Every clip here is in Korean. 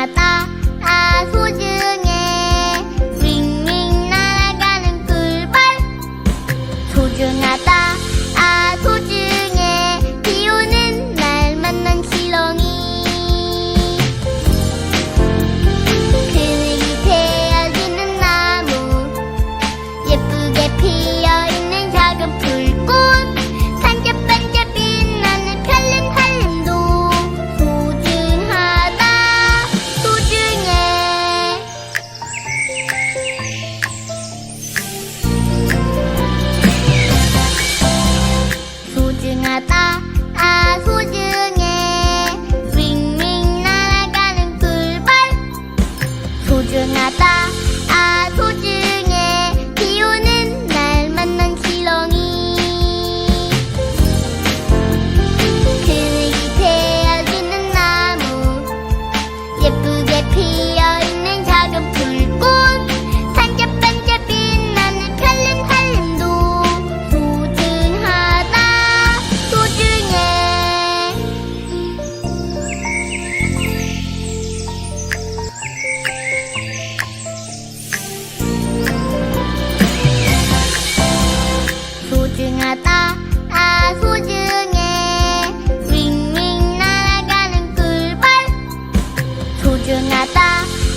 바다 아 소중해 아 소중해. 윙윙 날아가는 꿀벌. 소중하다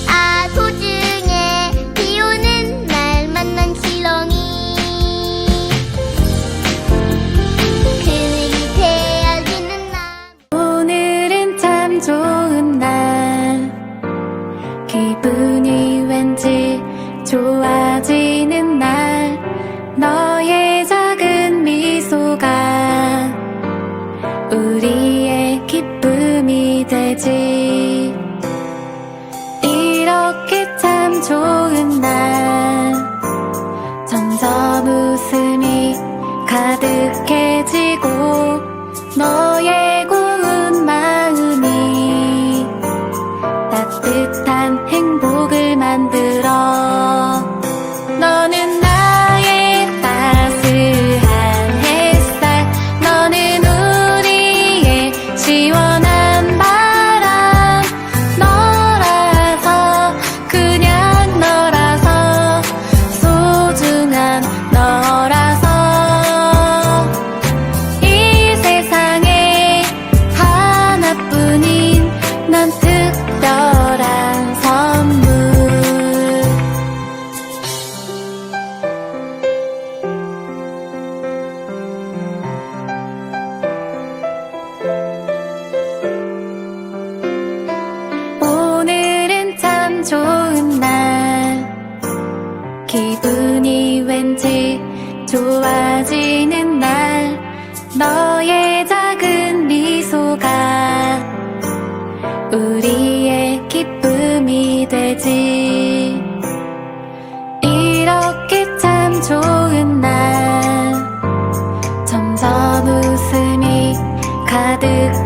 아 소중해. 비 오는 날 만난 지렁이. 그늘이 되어지는 날. 오늘은 참 좋은 날. 기분이 왠지 좋아지 되지. 이렇게 참 좋은 날. 점점 웃음이 가득해지고 너의 고운 마음이 따뜻한 행복을 만들어 기분이 왠지 좋아지는 날 너의 작은 미소가 우리의 기쁨이 되지. 이렇게 참 좋은 날 점점 웃음이 가득